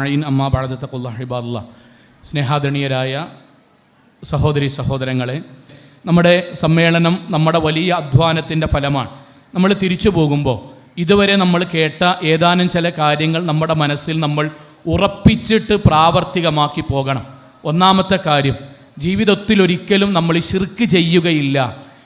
അഴീൻ അമ്മ ബാഴത്തക്കുള്ള ഹിബാദുള്ള സ്നേഹാദരണീയരായ സഹോദരി സഹോദരങ്ങളെ നമ്മുടെ സമ്മേളനം നമ്മുടെ വലിയ അധ്വാനത്തിന്റെ ഫലമാണ്. നമ്മൾ തിരിച്ചു പോകുമ്പോൾ ഇതുവരെ നമ്മൾ കേട്ട ഏതാനും ചില കാര്യങ്ങൾ നമ്മുടെ മനസ്സിൽ നമ്മൾ ഉറപ്പിച്ചിട്ട് പ്രാവർത്തികമാക്കി പോകണം. ഒന്നാമത്തെ കാര്യം ജീവിതത്തിൽ ഒരിക്കലും നമ്മൾ ശിർക്ക് ചെയ്യുകയില്ല.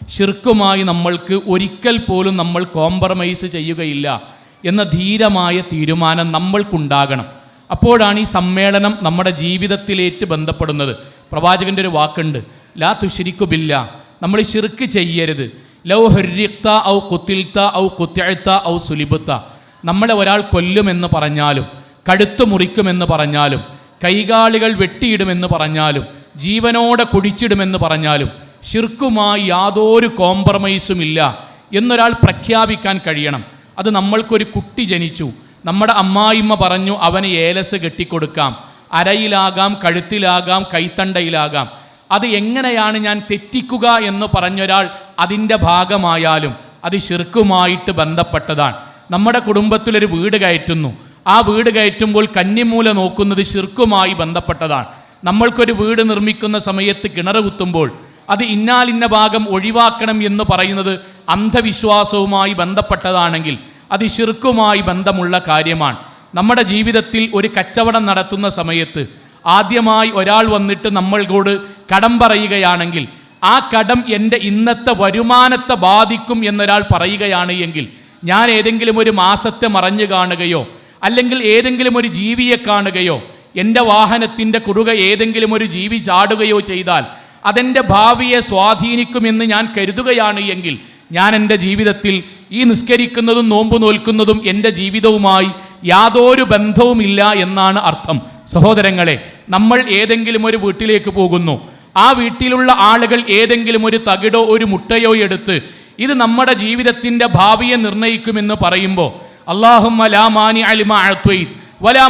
ശിർക്കുമായി നമ്മൾക്ക് ഒരിക്കൽ പോലും നമ്മൾ കോംപ്രമൈസ് ചെയ്യുകയില്ല എന്ന ധീരമായ തീരുമാനം നമ്മൾക്കുണ്ടാകണം. അപ്പോഴാണ് ഈ സമ്മേളനം നമ്മുടെ ജീവിതത്തിലേറ്റ് ബന്ധപ്പെടുന്നത്. പ്രവാചകന്റെ ഒരു വാക്കുണ്ട്. ലാ തുഷിരിക്കുബില്ല നമ്മൾ ശിർക്ക് ചെയ്യരുത്. ലൗ ഹൊരിക്ത ഔ കുത്തിൽത്ത ഔ കുത്തിഴ്ത്ത ഔ സുലിബുത്ത. നമ്മളെ ഒരാൾ കൊല്ലുമെന്ന് പറഞ്ഞാലും കടുത്തു മുറിക്കുമെന്ന് പറഞ്ഞാലും കൈകാലുകൾ വെട്ടിയിടുമെന്ന് പറഞ്ഞാലും ജീവനോടെ കുഴിച്ചിടുമെന്ന് പറഞ്ഞാലും ഷിർക്കുമായി യാതൊരു കോംപ്രമൈസും ഇല്ല. എന്നൊരാൾ പ്രഖ്യാപിക്കാൻ കഴിയണം. അത് നമ്മൾക്കൊരു കുട്ടി ജനിച്ചു. നമ്മുടെ അമ്മായിമ്മ പറഞ്ഞു അവന് ഏലസ് കെട്ടിക്കൊടുക്കാം. അരയിലാകാം കഴുത്തിലാകാം കൈത്തണ്ടയിലാകാം. അത് എങ്ങനെയാണ് ഞാൻ തെറ്റിക്കുക എന്ന് പറഞ്ഞൊരാൾ അതിന്റെ ഭാഗമായാലും അത് ശിർക്കുമായിട്ട് ബന്ധപ്പെട്ടതാണ്. നമ്മുടെ കുടുംബത്തിലൊരു വീട് കയറ്റുന്നു. ആ വീട് കയറ്റുമ്പോൾ കന്നിമൂല നോക്കുന്നത് ശിർക്കുമായി ബന്ധപ്പെട്ടതാണ്. നമ്മൾക്കൊരു വീട് നിർമ്മിക്കുന്ന സമയത്ത് കിണർ കുത്തുമ്പോൾ അത് ഇന്നാലിന്ന ഭാഗം ഒഴിവാക്കണം എന്ന് പറയുന്നത് അന്ധവിശ്വാസവുമായി ബന്ധപ്പെട്ടതാണെങ്കിൽ അത് ഷിർക്കുമായി ബന്ധമുള്ള കാര്യമാണ്. നമ്മുടെ ജീവിതത്തിൽ ഒരു കച്ചവടം നടത്തുന്ന സമയത്ത് ആദ്യമായി ഒരാൾ വന്നിട്ട് നമ്മളോട് കടം പറയുകയാണെങ്കിൽ ആ കടം എന്റെ ഇന്നത്തെ വരുമാനത്തെ ബാധിക്കും എന്നൊരാൾ പറയുകയാണ് എങ്കിൽ ഞാൻ ഏതെങ്കിലും ഒരു മാസത്തെ മറഞ്ഞു കാണുകയോ അല്ലെങ്കിൽ ഏതെങ്കിലും ഒരു ജീവിയെ കാണുകയോ എന്റെ വാഹനത്തിന്റെ കുറുക ഏതെങ്കിലും ഒരു ജീവി ചാടുകയോ ചെയ്താൽ അതെന്റെ ഭാവിയെ സ്വാധീനിക്കുമെന്ന് ഞാൻ കരുതുകയാണ് എങ്കിൽ ഞാൻ എന്റെ ജീവിതത്തിൽ ഈ നിസ്കരിക്കുന്നതും നോമ്പു നോൽക്കുന്നതും എന്റെ ജീവിതവുമായി യാതൊരു ബന്ധവുമില്ല എന്നാണ് അർത്ഥം. സഹോദരങ്ങളെ നമ്മൾ ഏതെങ്കിലും ഒരു വീട്ടിലേക്ക് പോകുന്നു. ആ വീട്ടിലുള്ള ആളുകൾ ഏതെങ്കിലും ഒരു തകിടോ ഒരു മുട്ടയോ എടുത്ത് ഇത് നമ്മുടെ ജീവിതത്തിന്റെ ഭാവിയെ നിർണയിക്കുമെന്ന് പറയുമ്പോൾ അള്ളാഹും ലാ മാനി അലിമ അഴ്ത്വയിത് വലാ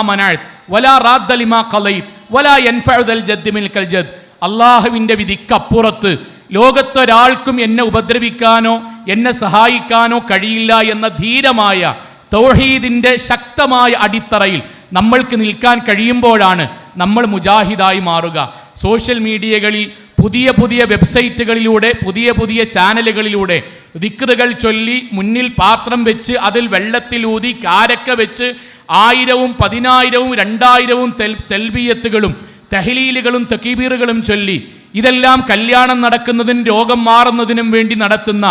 മനാഴത്ത് വലാ വലാ ജദ്ദിമിൽ കൽ ജദ് അള്ളാഹുവിന്റെ വിധിക്കപ്പുറത്ത് ലോകത്തൊരാൾക്കും എന്നെ ഉപദ്രവിക്കാനോ എന്നെ സഹായിക്കാനോ കഴിയില്ല എന്ന ധീരമായ തൗഹീദിന്റെ ശക്തമായ അടിത്തറയിൽ നമ്മൾക്ക് നിൽക്കാൻ കഴിയുമ്പോഴാണ് നമ്മൾ മുജാഹിദായി മാറുക. സോഷ്യൽ മീഡിയകളിൽ പുതിയ പുതിയ വെബ്സൈറ്റുകളിലൂടെ പുതിയ പുതിയ ചാനലുകളിലൂടെ ദിക്റുകൾ ചൊല്ലി മുന്നിൽ പാത്രം വെച്ച് അതിൽ വെള്ളത്തിലൂതി കാരക്ക വെച്ച് ആയിരവും പതിനായിരവും രണ്ടായിരവും തെൽ തെൽബിയത്തുകളും തെഹലീലുകളും തക്കീബീറുകളും ചൊല്ലി ഇതെല്ലാം കല്യാണം നടക്കുന്നതിനും രോഗം മാറുന്നതിനും വേണ്ടി നടത്തുന്ന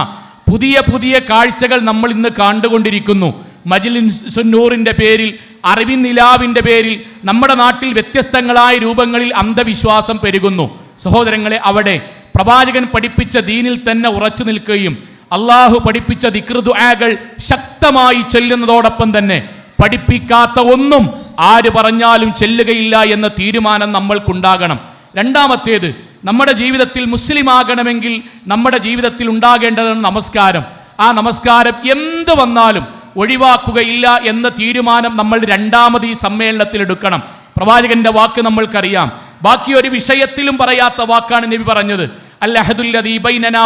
പുതിയ പുതിയ കാഴ്ചകൾ നമ്മൾ ഇന്ന് കണ്ടുകൊണ്ടിരിക്കുന്നു. മജിലിൻസുന്നൂറിന്റെ പേരിൽ അറിവിൻ നിലാവിന്റെ പേരിൽ നമ്മുടെ നാട്ടിൽ വ്യത്യസ്തങ്ങളായ രൂപങ്ങളിൽ അന്ധവിശ്വാസം പെരുകുന്നു. സഹോദരങ്ങളെ അവിടെ പ്രവാചകൻ പഠിപ്പിച്ച ദീനിൽ തന്നെ ഉറച്ചു നിൽക്കുകയും അള്ളാഹു പഠിപ്പിച്ച ദിക്റുദുആകൾ ശക്തമായി ചൊല്ലുന്നതോടൊപ്പം തന്നെ പഠിപ്പിക്കാത്ത ഒന്നും ആര് പറഞ്ഞാലും ചെല്ലുകയില്ല എന്ന തീരുമാനം നമ്മൾക്കുണ്ടാകണം. രണ്ടാമത്തേത് നമ്മുടെ ജീവിതത്തിൽ മുസ്ലിം ആകണമെങ്കിൽ നമ്മുടെ ജീവിതത്തിൽ ഉണ്ടാകേണ്ടതാണ് നമസ്കാരം. ആ നമസ്കാരം എന്ത് വന്നാലും ഒഴിവാക്കുകയില്ല എന്ന തീരുമാനം നമ്മൾ രണ്ടാമത് ഈ സമ്മേളനത്തിൽ എടുക്കണം. പ്രവാചകന്റെ വാക്ക് നമ്മൾക്കറിയാം. ബാക്കി ഒരു വിഷയത്തിലും പറയാത്ത വാക്കാണ് നബി പറഞ്ഞത്.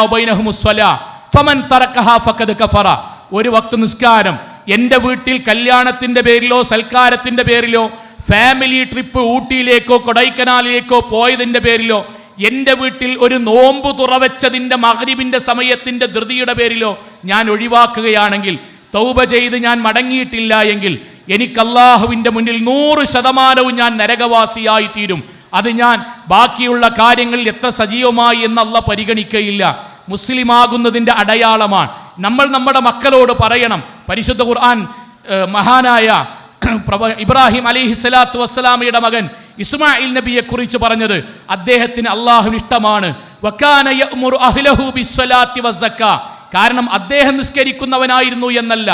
വബൈനഹുമുസ്സലാ ഫമൻ തറക്കഹാ കഫറ. ഒരു വക്ത് നിസ്കാരം എന്റെ വീട്ടിൽ കല്യാണത്തിന്റെ പേരിലോ സൽക്കാരത്തിന്റെ പേരിലോ ഫാമിലി ട്രിപ്പ് ഊട്ടിയിലേക്കോ കൊടൈക്കനാലിലേക്കോ പോയതിന്റെ പേരിലോ എന്റെ വീട്ടിൽ ഒരു നോമ്പ് തുറവച്ചതിന്റെ മകരിബിന്റെ സമയത്തിന്റെ ധൃതിയുടെ പേരിലോ ഞാൻ ഒഴിവാക്കുകയാണെങ്കിൽ തൗബ ചെയ്ത് ഞാൻ മടങ്ങിയിട്ടില്ല എങ്കിൽ എനിക്ക് അള്ളാഹുവിന്റെ മുന്നിൽ നൂറ് ശതമാനവും ഞാൻ നരകവാസിയായി തീരും അത് ഞാൻ ബാക്കിയുള്ള കാര്യങ്ങളിൽ എത്ര സജീവമായി എന്നല്ല പരിഗണിക്കയില്ല. മുസ്ലിമാകുന്നതിന്റെ അടയാളമാണ്. നമ്മൾ നമ്മുടെ മക്കളോട് പറയണം. പരിശുദ്ധ ഖുർആൻ മഹാനായ ഇബ്രാഹിം അലിഹി സ്വലാത്തു വസ്സലാമയുടെ മകൻ ഇസ്മായിൽ നബിയെ കുറിച്ച് പറഞ്ഞത് അദ്ദേഹത്തിന് അള്ളാഹു ഇഷ്ടമാണ്. കാരണം അദ്ദേഹം നിസ്കരിക്കുന്നവനായിരുന്നു എന്നല്ല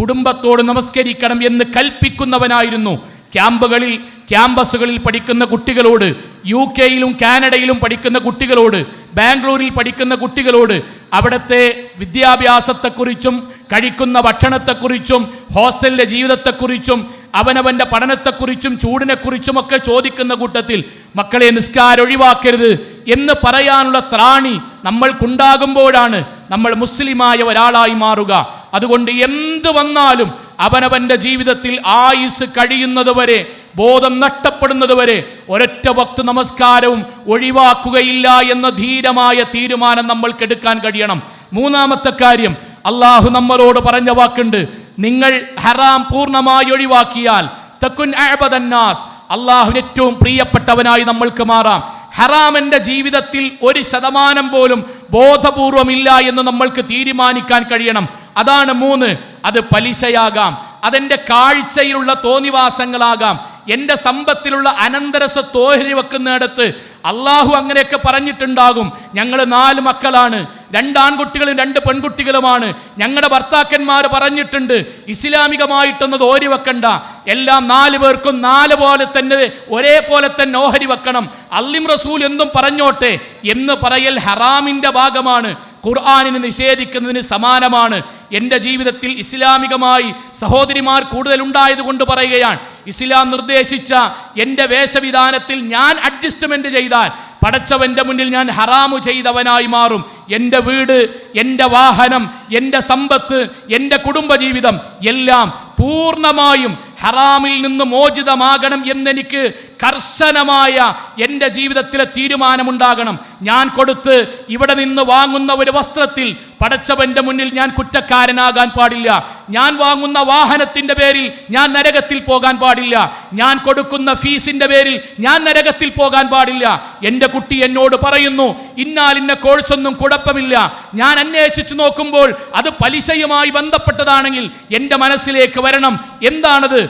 കുടുംബത്തോട് നമസ്കരിക്കണം എന്ന് കൽപ്പിക്കുന്നവനായിരുന്നു. ക്യാമ്പുകളിൽ ക്യാമ്പസുകളിൽ പഠിക്കുന്ന കുട്ടികളോട് യു കെയിലും കാനഡയിലും പഠിക്കുന്ന കുട്ടികളോട് ബാംഗ്ലൂരിൽ പഠിക്കുന്ന കുട്ടികളോട് അവിടുത്തെ വിദ്യാഭ്യാസത്തെക്കുറിച്ചും കഴിക്കുന്ന ഭക്ഷണത്തെക്കുറിച്ചും ഹോസ്റ്റലിലെ ജീവിതത്തെക്കുറിച്ചും അവനവന്റെ പഠനത്തെക്കുറിച്ചും ചൂടിനെക്കുറിച്ചുമൊക്കെ ചോദിക്കുന്ന കൂട്ടത്തിൽ മക്കളെ നിസ്കാരം ഒഴിവാക്കരുത് എന്ന് പറയാനുള്ള ത്രാണി നമ്മൾക്കുണ്ടാകുമ്പോഴാണ് നമ്മൾ മുസ്ലിമായ ഒരാളായി മാറുക. അതുകൊണ്ട് എന്ത് വന്നാലും അവനവന്റെ ജീവിതത്തിൽ ആയുസ് കഴിയുന്നത് വരെ ബോധം നഷ്ടപ്പെടുന്നത് വരെ ഒരൊറ്റ വക്ത് നമസ്കാരവും ഒഴിവാക്കുകയില്ല എന്ന ധീരമായ തീരുമാനം നമ്മൾക്ക് എടുക്കാൻ കഴിയണം. മൂന്നാമത്തെ കാര്യം അള്ളാഹു നമ്മളോട് പറഞ്ഞ വാക്കുണ്ട് നിങ്ങൾ ഹറാം പൂർണമായി ഒഴിവാക്കിയാൽ തക്കുൻ അഅബദന്നാസ് അള്ളാഹുവിന് ഏറ്റവും പ്രിയപ്പെട്ടവനായി നമ്മൾക്ക് മാറാം. ഹറാമിന്റെ ജീവിതത്തിൽ ഒരു ശതമാനം പോലും ബോധപൂർവമില്ല എന്ന് നമ്മൾക്ക് തീരുമാനിക്കാൻ കഴിയണം. അതാണ് മൂന്ന്. അത് പലിശയാകാം. അതെന്റെ കാഴ്ചയിലുള്ള തോന്നിവാസങ്ങളാകാം. എന്റെ സമ്പത്തിലുള്ള അനന്തരസ തോഹരി വെക്കുന്നിടത്ത് അള്ളാഹു അങ്ങനെയൊക്കെ പറഞ്ഞിട്ടുണ്ടാകും. ഞങ്ങൾ നാല് മക്കളാണ്. രണ്ട് ആൺകുട്ടികളും രണ്ട് പെൺകുട്ടികളുമാണ്. ഞങ്ങളുടെ ഭർത്താക്കന്മാർ പറഞ്ഞിട്ടുണ്ട് ഇസ്ലാമികമായിട്ടൊന്നത് ഓരി വെക്കണ്ട. എല്ലാം നാല് പേർക്കും നാല് പോലെ തന്നെ ഒരേപോലെ തന്നെ ഓഹരി വെക്കണം. അല്ലിം റസൂൽ എന്തും പറഞ്ഞോട്ടെ എന്ന് പറയൽ ഹറാമിന്റെ ഭാഗമാണ്. ഖുർആാനിന് നിഷേധിക്കുന്നതിന് സമാനമാണ്. എന്റെ ജീവിതത്തിൽ ഇസ്ലാമികമായി സഹോദരിമാർ കൂടുതൽ ഉണ്ടായതുകൊണ്ട് പറയുകയാണ് ഇസ്ലാം നിർദ്ദേശിച്ച എന്റെ വേഷവിധാനത്തിൽ ഞാൻ അഡ്ജസ്റ്റ്മെന്റ് ചെയ്താൽ പടച്ചവന്റെ മുന്നിൽ ഞാൻ ഹറാമു ചെയ്തവനായി മാറും. എന്റെ വീട് എന്റെ വാഹനം എന്റെ സമ്പത്ത് എന്റെ കുടുംബജീവിതം എല്ലാം പൂർണമായും ഹറാമിൽ നിന്ന് മോചിതമാകണം എന്നെനിക്ക് കർശനമായ എന്റെ ജീവിതത്തിലെ തീരുമാനമുണ്ടാകണം. ഞാൻ കൊടുത്ത് ഇവിടെ നിന്ന് വാങ്ങുന്ന ഒരു വസ്ത്രത്തിൽ പടച്ചവന്റെ മുന്നിൽ ഞാൻ കുറ്റക്കാരനാകാൻ പാടില്ല. ഞാൻ വാങ്ങുന്ന വാഹനത്തിന്റെ പേരിൽ ഞാൻ നരകത്തിൽ പോകാൻ പാടില്ല. ഞാൻ കൊടുക്കുന്ന ഫീസിന്റെ പേരിൽ ഞാൻ നരകത്തിൽ പോകാൻ പാടില്ല. എന്റെ കുട്ടി എന്നോട് പറയുന്നു ഇന്നാലിന്ന കോഴ്സൊന്നും കുഴപ്പമില്ല. ഞാൻ അന്വേഷിച്ചു നോക്കുമ്പോൾ അത് പലിശയുമായി ബന്ധപ്പെട്ടതാണെങ്കിൽ എന്റെ മനസ്സിലേക്ക് വരണം. എന്താണത്?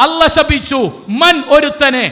അല്ല ശപിച്ചു. മൻ ഒരുത്തനെ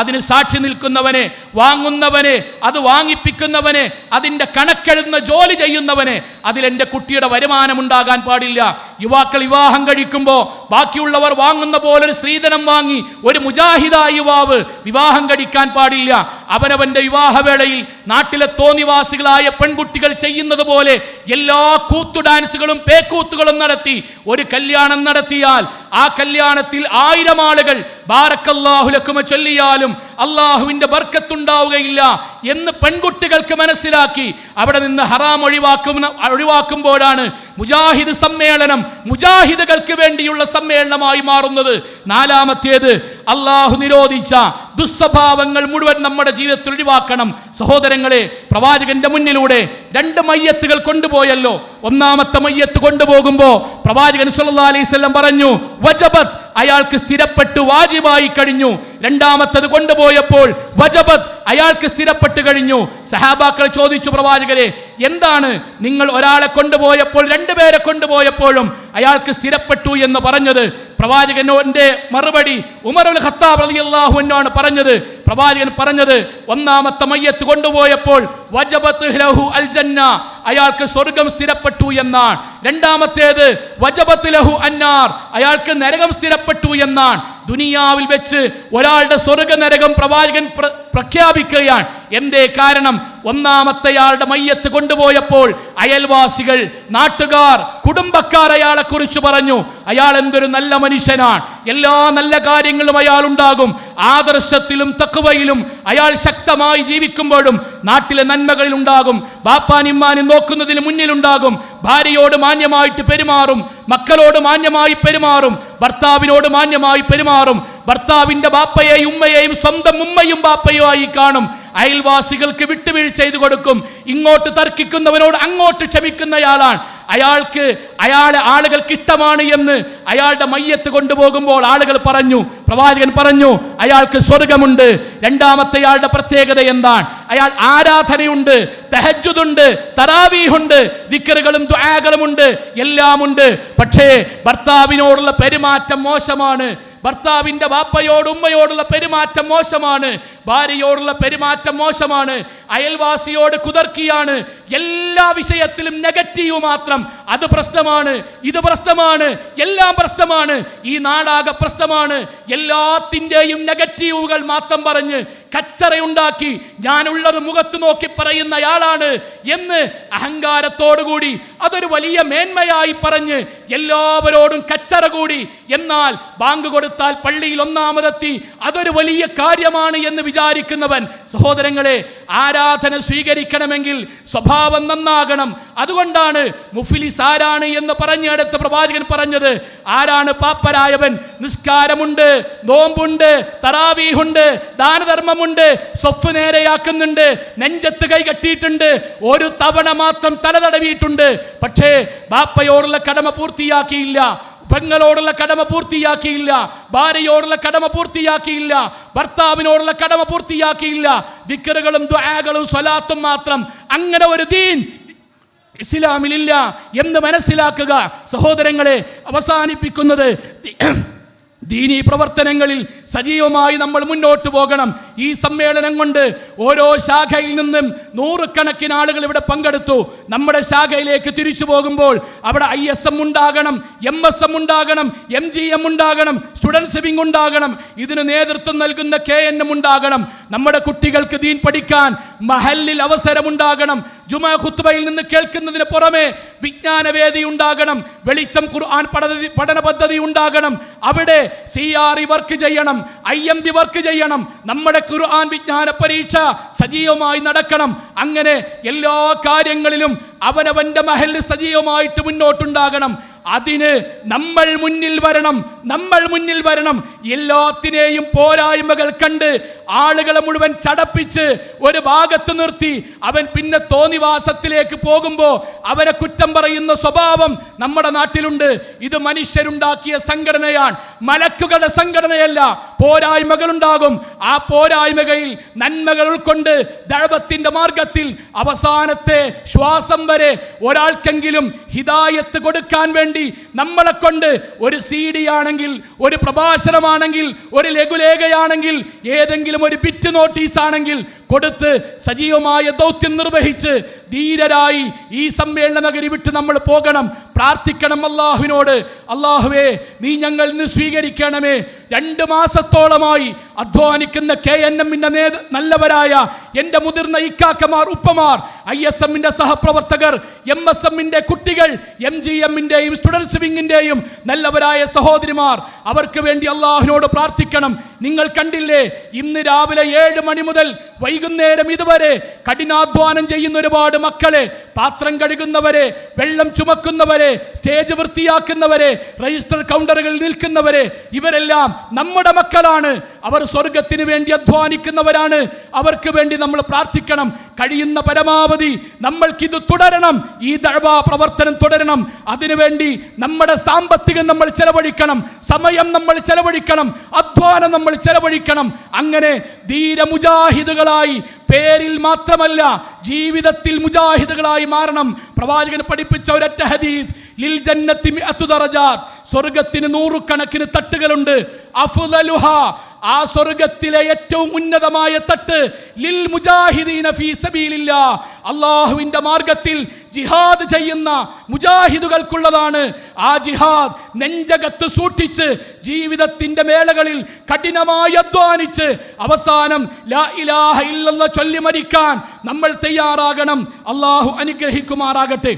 അതിന് സാക്ഷി നിൽക്കുന്നവനെ വാങ്ങുന്നവനെ അത് വാങ്ങിപ്പിക്കുന്നവനെ അതിന്റെ കണക്കെഴുതുന്ന ജോലി ചെയ്യുന്നവനെ അതിലെന്റെ കുട്ടിയുടെ വരുമാനം ഉണ്ടാകാൻ പാടില്ല. യുവാക്കൾ വിവാഹം കഴിക്കുമ്പോൾ ബാക്കിയുള്ളവർ വാങ്ങുന്ന പോലെ ഒരു സ്ത്രീധനം വാങ്ങി ഒരു മുജാഹിദായ യുവാവ് വിവാഹം കഴിക്കാൻ പാടില്ല. അവനവന്റെ വിവാഹവേളയിൽ നാട്ടിലെ തോന്നിവാസികളായ പെൺകുട്ടികൾ ചെയ്യുന്നത് പോലെ എല്ലാ കൂത്തു ഡാൻസുകളും പേക്കൂത്തുകളും നടത്തി ഒരു കല്യാണം നടത്തിയാൽ ആ കല്യാണത്തിൽ ആയിരം ആളുകൾ ബാറക്കല്ലാഹുലക്കുമ ചൊല്ലിയാലും അള്ളാഹുവിന്റെ ബർക്കത്തുണ്ടാവുകയില്ല എന്ന് പെൺകുട്ടികൾക്ക് മനസ്സിലാക്കി അവിടെ നിന്ന് ഹറാം ഒഴിവാക്കുന്ന ഒഴിവാക്കുമ്പോഴാണ് മുജാഹിദ് സമ്മേളനം മുജാഹിദുകൾക്ക് വേണ്ടിയുള്ള സമ്മേളനമായി മാറുന്നത്. നാലാമത്തേത് അള്ളാഹു നിരോധിച്ച ദുസ്വഭാവങ്ങൾ മുഴുവൻ നമ്മുടെ ജീവിതത്തിൽ ഒഴിവാക്കണം. സഹോദരങ്ങളെ പ്രവാചകന്റെ മുന്നിലൂടെ രണ്ട് മയ്യത്തുകൾ കൊണ്ടുപോയല്ലോ. ഒന്നാമത്തെ മയ്യത്ത് കൊണ്ടുപോകുമ്പോൾ പ്രവാചകൻ സുല്ലാ അലൈവല്ലം പറഞ്ഞു വജബത്ത്. അയാൾക്ക് സ്ഥിരപ്പെട്ടു വാജിബായി കഴിഞ്ഞു. രണ്ടാമത്തത് കൊണ്ടുപോയപ്പോൾ വജബത്ത് അയാൾക്ക് സ്ഥിരപ്പെട്ട് കഴിഞ്ഞു. സഹാബാക്കൾ ചോദിച്ചു പ്രവാചകരെ എന്താണ് നിങ്ങൾ ഒരാളെ കൊണ്ടുപോയപ്പോൾ രണ്ടുപേരെ കൊണ്ടുപോയപ്പോഴും അയാൾക്ക് സ്ഥിരപ്പെട്ടു എന്ന് പറഞ്ഞത്? പ്രവാചകന്റെ മറുപടി ഉമർ ഉൽ ഖത്താബ് അൻഹു ആണ് പറഞ്ഞത്. പ്രവാചകൻ പറഞ്ഞത് ഒന്നാമത്തെ മയ്യത്ത് കൊണ്ടുപോയപ്പോൾ വജബത്ത് അൽ ജന്ന അയാൾക്ക് സ്വർഗം സ്ഥിരപ്പെട്ടു എന്നാണ്. രണ്ടാമത്തേത് വജപത്ത് ലഹു അന്നാർ. അയാൾക്ക് നരകം സ്ഥിരപ്പെട്ടു എന്നാണ്. ദുനിയാവിൽ വെച്ച് ഒരാളുടെ സ്വർഗ നരകം പ്രവാചകൻ പ്രഖ്യാപിക്കുകയാണ്. എന്തേ കാരണം? ഒന്നാമത്തെയാളുടെ മയ്യത്ത് കൊണ്ടുപോയപ്പോൾ അയൽവാസികൾ നാട്ടുകാർ കുടുംബക്കാർ അയാളെ കുറിച്ച് പറഞ്ഞു അയാൾ എന്തൊരു നല്ല മനുഷ്യനാണ്. എല്ലാ നല്ല കാര്യങ്ങളും അയാൾ ഉണ്ടാകും ആദർശത്തിലും തക്കുവയിലും അയാൾ ശക്തമായി ജീവിക്കുമ്പോഴും നാട്ടിലെ നന്മകളിൽ ഉണ്ടാകും ബാപ്പാനിമ്മാനും നോക്കുന്നതിന് മുന്നിലുണ്ടാകും. ഭാര്യയോട് മാന്യമായിട്ട് പെരുമാറും. മക്കളോട് മാന്യമായി പെരുമാറും. ഭർത്താവിനോട് മാന്യമായി പെരുമാറും. ഭർത്താവിന്റെ ബാപ്പയെയും ഉമ്മയെയും സ്വന്തം ഉമ്മയും ബാപ്പയും ആയി കാണും. അയൽവാസികൾക്ക് വിട്ടുവീഴ്ച ചെയ്തു കൊടുക്കും. ഇങ്ങോട്ട് തർക്കിക്കുന്നവനോട് അങ്ങോട്ട് ക്ഷമിക്കുന്നയാളാണ്. അയാൾക്ക് അയാളെ ആളുകൾക്ക് ഇഷ്ടമാണ് എന്ന് അയാളുടെ മയ്യത്ത് കൊണ്ടുപോകുമ്പോൾ ആളുകൾ പറഞ്ഞു പ്രവാചകൻ പറഞ്ഞു അയാൾക്ക് സ്വർഗമുണ്ട്. രണ്ടാമത്തെ അയാളുടെ പ്രത്യേകത എന്താണ്? അയാൾ ആരാധനയുണ്ട് തെഹജുദുണ്ട് തറാവീഹുണ്ട് വിക്കറുകളും ദ്വാകളുമുണ്ട് എല്ലാമുണ്ട്. പക്ഷേ ഭർത്താവിനോടുള്ള പെരുമാറ്റം മോശമാണ്. ഭർത്താവിന്റെ വാപ്പയോട് ഉമ്മയോടുള്ള പെരുമാറ്റം മോശമാണ് ഭാര്യയോടുള്ള പെരുമാറ്റം മോശമാണ് അയൽവാസിയോട് കുതർക്കിയാണ്. എല്ലാ വിഷയത്തിലും നെഗറ്റീവ് മാത്രം അത് പ്രശ്നമാണ് ഇത് പ്രശ്നമാണ് എല്ലാം പ്രശ്നമാണ്. ഈ നാടാകെ പ്രശ്നമാണ്. എല്ലാത്തിന്റെയും നെഗറ്റീവുകൾ മാത്രം പറഞ്ഞ് കച്ചറയുണ്ടാക്കി ഞാനുള്ളത് മുഖത്ത് നോക്കി പറയുന്നയാളാണ് എന്ന് അഹങ്കാരത്തോടുകൂടി അതൊരു വലിയ മേന്മയായി പറഞ്ഞ് എല്ലാവരോടും കച്ചറ കൂടി. എന്നാൽ ബാങ്ക് കൊടുത്താൽ പള്ളിയിൽ ഒന്നാമതെത്തി അതൊരു വലിയ കാര്യമാണ് എന്ന് വിചാരിക്കുന്നവൻ. സഹോദരങ്ങളെ ആരാധന സ്വീകരിക്കണമെങ്കിൽ സ്വഭാവം നന്നാകണം. അതുകൊണ്ടാണ് മുഫിലിസ് ആരാണ് എന്ന് പറഞ്ഞ അടുത്ത പ്രവാചകൻ പറഞ്ഞത് ആരാണ് പാപ്പരായവൻ നിസ്കാരമുണ്ട് നോമ്പുണ്ട് തറാവീഹുണ്ട് ദാനധർമ്മമുണ്ട് സ്വഫ് നേരെയാക്കുന്നുണ്ട് നെഞ്ചത്ത് കൈ കെട്ടിയിട്ടുണ്ട് ഒരു തവണ മാത്രം തലതടവിയിട്ടുണ്ട് പക്ഷേ ബാപ്പയോടുള്ള കടമ പൂർത്തിയാക്കിയില്ല പെങ്ങളോടുള്ള കടമ പൂർത്തിയാക്കിയില്ല ഭാര്യയോടുള്ള കടമ പൂർത്തിയാക്കിയില്ല ഭർത്താവിനോടുള്ള കടമ പൂർത്തിയാക്കിയില്ല ദിക്കറുകളും ദ്വാകളും സ്വലാത്തും മാത്രം അങ്ങനെ ഒരു ദീൻ ഇസ്ലാമിലില്ല എന്ന് മനസ്സിലാക്കുക. സഹോദരങ്ങളെ അവസാനിപ്പിക്കുന്നത് ദീനീ പ്രവർത്തനങ്ങളിൽ സജീവമായി നമ്മൾ മുന്നോട്ട് പോകണം. ഈ സമ്മേളനം കൊണ്ട് ഓരോ ശാഖയിൽ നിന്നും നൂറുകണക്കിന് ആളുകൾ ഇവിടെ പങ്കെടുത്തു. നമ്മുടെ ശാഖയിലേക്ക് തിരിച്ചു പോകുമ്പോൾ അവിടെ ഐ എസ് എം ഉണ്ടാകണം എം എസ് എം ഉണ്ടാകണം എം ജി എം ഉണ്ടാകണം സ്റ്റുഡൻസ് വിംഗ് ഉണ്ടാകണം ഇതിന് നേതൃത്വം നൽകുന്ന കെ എൻ എം ഉണ്ടാകണം. നമ്മുടെ കുട്ടികൾക്ക് ദീൻ പഠിക്കാൻ മഹലിൽ അവസരമുണ്ടാകണം ജുമാ ഖുത്ബയിൽ നിന്ന് കേൾക്കുന്നതിന് പുറമെ വിജ്ഞാനവേദി ഉണ്ടാകണം വെളിച്ചം ഖുർആൻ പഠന പദ്ധതി ഉണ്ടാകണം. അവിടെ സി ആർ ഇ വർക്ക് ചെയ്യണം ഐ എം ബി വർക്ക് ചെയ്യണം നമ്മുടെ ഖുർആൻ വിജ്ഞാന പരീക്ഷ സജീവമായി നടക്കണം. അങ്ങനെ എല്ലാ കാര്യങ്ങളിലും അവനവന്റെ മഹലിൽ സജീവമായിട്ട് മുന്നോട്ടുണ്ടാകണം. അതിന് നമ്മൾ മുന്നിൽ വരണം നമ്മൾ മുന്നിൽ വരണം. എല്ലാത്തിനെയും പോരായ്മകൾ കണ്ട് ആളുകളെ മുഴുവൻ ചടപ്പിച്ച് ഒരു ഭാഗത്ത് നിർത്തി അവൻ പിന്നെ തോന്നിവാസത്തിലേക്ക് പോകുമ്പോൾ അവരെ കുറ്റം പറയുന്ന സ്വഭാവം നമ്മുടെ നാട്ടിലുണ്ട്. ഇത് മനുഷ്യരുണ്ടാക്കിയ സംഘടനയാണ്. മലക്കുകളുടെ സംഘടനയല്ല. പോരായ്മകളുണ്ടാകും. ആ പോരായ്മകളിൽ നന്മകൾ ഉൾക്കൊണ്ട് ദഴവത്തിന്റെ മാർഗത്തിൽ അവസാനത്തെ ശ്വാസം വരെ ഒരാൾക്കെങ്കിലും ഹിതായത്ത് കൊടുക്കാൻ വേണ്ടി നമ്മളെ കൊണ്ട് ഒരു സി ഡി ആണെങ്കിൽ ഒരു പ്രഭാഷണമാണെങ്കിൽ ഒരു ലഘുലേഖയാണെങ്കിൽ ഏതെങ്കിലും ഒരു ബിറ്റ് നോട്ടീസ് ആണെങ്കിൽ കൊടുത്ത് സജീവമായ ദൗത്യം നിർവഹിച്ച് ധീരരായി ഈ സമ്മേളന നഗരി വിട്ട് നമ്മൾ പോകണം. പ്രാർത്ഥിക്കണം അള്ളാഹുവിനോട്. അള്ളാഹുവേ നീ ഞങ്ങൾ ഇന്ന് സ്വീകരിക്കണമേ. രണ്ട് മാസത്തോളമായി അധ്വാനിക്കുന്ന കെ എൻ എമ്മിന്റെ നേ നല്ലവരായ എന്റെ മുതിർന്ന ഇക്കാക്കമാർ ഉപ്പമാർ ഐ എസ് എമ്മിന്റെ സഹപ്രവർത്തകർ എം എസ് എമ്മിന്റെ കുട്ടികൾ എം ജി എമ്മിന്റെയും സ്റ്റുഡൻസ് വിങ്ങിന്റെയും നല്ലവരായ സഹോദരിമാർ അവർക്ക് വേണ്ടി അള്ളാഹുവിനോട് പ്രാർത്ഥിക്കണം. നിങ്ങൾ കണ്ടില്ലേ ഇന്ന് രാവിലെ ഏഴ് മണി മുതൽ വൈകുന്നേരം ഇതുവരെ കഠിനാധ്വാനം ചെയ്യുന്ന ഒരുപാട് മക്കളെ പാത്രം കഴുകുന്നവരെ വെള്ളം ചുമക്കുന്നവരെ സ്റ്റേജ് വൃത്തിയാക്കുന്നവരെ രജിസ്റ്റർ കൗണ്ടറുകളിൽ നിൽക്കുന്നവരെ ഇവരെല്ലാം നമ്മുടെ മക്കളാണ്. അവർ സ്വർഗത്തിന് വേണ്ടി അധ്വാനിക്കുന്നവരാണ്. അവർക്ക് വേണ്ടി നമ്മൾ പ്രാർത്ഥിക്കണം. കഴിയുന്ന പരമാവധി നമ്മൾക്കിത് തുടരണം. ഈ ദഴവാ പ്രവർത്തനം തുടരണം. അതിനുവേണ്ടി നമ്മുടെ സാമ്പത്തികം നമ്മൾ ചെലവഴിക്കണം. സമയം നമ്മൾ ചെലവഴിക്കണം. അധ്വാനം നമ്മൾ ചെലവഴിക്കണം. അങ്ങനെ ധീരമുജാഹിദുകളായി പേരിൽ മാത്രമല്ല ജീവിതത്തിൽ മുജാഹിദുകളായി മാറണം. പ്രവാചകൻ പഠിപ്പിച്ച ഒരറ്റ ഹദീദ് ലിൽ ജന്നത്തി സ്വർഗത്തിന് നൂറുകണക്കിന് തട്ടുകളുണ്ട്. അഫ്ദലുഹ ആ സ്വർഗത്തിലെ ഏറ്റവും ഉന്നതമായ തട്ട് ലിൽ മുജാഹിദീന ഫീ സബീലില്ല. അള്ളാഹുവിന്റെ മാർഗത്തിൽ ജിഹാദ് ചെയ്യുന്ന മുജാഹിദുകൾക്കുള്ളതാണ്. ആ ജിഹാദ് നെഞ്ചകത്ത് സൂക്ഷിച്ച് ജീവിതത്തിന്റെ മേളകളിൽ കഠിനമായി അധ്വാനിച്ച് അവസാനം ലാ ഇലാഹ ഇല്ലല്ല ചൊല്ലി മരിക്കാൻ നമ്മൾ തയ്യാറാകണം. അള്ളാഹു അനുഗ്രഹിക്കുമാറാകട്ടെ.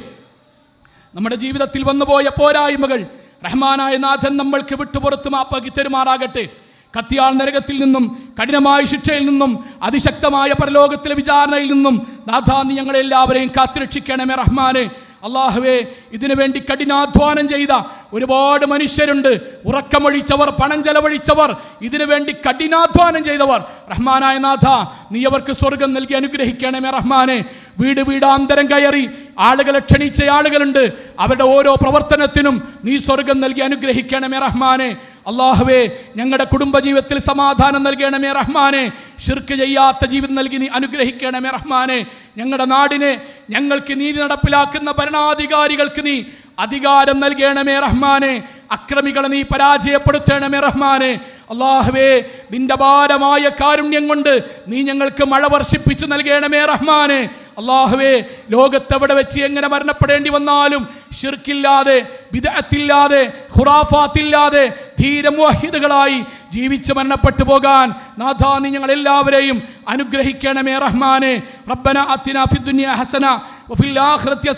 നമ്മുടെ ജീവിതത്തിൽ വന്നുപോയ പോരായ്മകൾ റഹ്മാനായ നാഥൻ നമ്മൾക്ക് വിട്ടുപുറത്ത് മാപ്പാക്കി തരുമാറാകട്ടെ. കത്തിയാൾ നരകത്തിൽ നിന്നും കഠിനമായ ശിക്ഷയിൽ നിന്നും അതിശക്തമായ പരലോകത്തിലെ വിചാരണയിൽ നിന്നും നാഥാ ഞങ്ങളെല്ലാവരെയും കാത്തുരക്ഷിക്കണമേ റഹ്മാനെ. അള്ളാഹുവേ ഇതിനു വേണ്ടി കഠിനാധ്വാനം ചെയ്ത ഒരുപാട് മനുഷ്യരുണ്ട്. ഉറക്കമൊഴിച്ചവർ പണം ചെലവഴിച്ചവർ ഇതിനു വേണ്ടി കഠിനാധ്വാനം ചെയ്തവർ. റഹ്മാനായ നാഥ നീ അവർക്ക് സ്വർഗം നൽകി അനുഗ്രഹിക്കണമേ റഹ്മാനെ. വീട് വീടാന്തരം കയറി ആളുകളെ ക്ഷണിച്ച ആളുകളുണ്ട്. അവരുടെ ഓരോ പ്രവർത്തനത്തിനും നീ സ്വർഗം നൽകി അനുഗ്രഹിക്കണമേ റഹ്മാനെ. അള്ളാഹുവേ ഞങ്ങളുടെ കുടുംബജീവിതത്തിൽ സമാധാനം നൽകണമേ റഹ്മാനെ. ഷിർക്ക് ചെയ്യാത്ത ജീവിതം നൽകി നീ അനുഗ്രഹിക്കണമേ റഹ്മാനെ. ഞങ്ങളുടെ നാടിനെ ഞങ്ങൾക്ക് നീതി നടപ്പിലാക്കുന്ന ഭരണാധികാരികൾക്ക് നീ അധികാരം നൽകണമേ റഹ്മാനെ. അക്രമികളെ നീ പരാജയപ്പെടുത്തണമേ റഹ്മാനെ. അള്ളാഹുവേ നിന്റെ ഭാരമായ കാരുണ്യം കൊണ്ട് നീ ഞങ്ങൾക്ക് മഴ വർഷിപ്പിച്ചു നൽകണമേ റഹ്മാനെ. അള്ളാഹുവേ ലോകത്തെവിടെ വെച്ച് എങ്ങനെ മരണപ്പെടേണ്ടി വന്നാലും ഷിർക്കില്ലാതെ വിദഗത്തില്ലാതെ ഖുറാഫാത്തില്ലാതെ ധീരമോഹിതകളായി ജീവിച്ച് മരണപ്പെട്ടു പോകാൻ നാഥാ നീ ഞങ്ങൾ എല്ലാവരെയും അനുഗ്രഹിക്കണമേ റഹ്മാനെ. റബ്ബന അത്തിന ഫിദ്ദുനിയ ഹസന വഫിൽ ആഖിറതി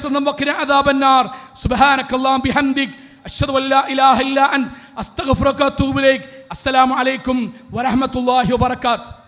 سبحانك اللهم بحمدك أشهد ബിഹംദിക് അഷ്ഹദു അല്ലാ ഇലാഹ أنت أستغفرك അസ്തഗ്ഫിറുക إليك السلام അസ്സലാമു അലൈക്കും الله വബറകാതുഹു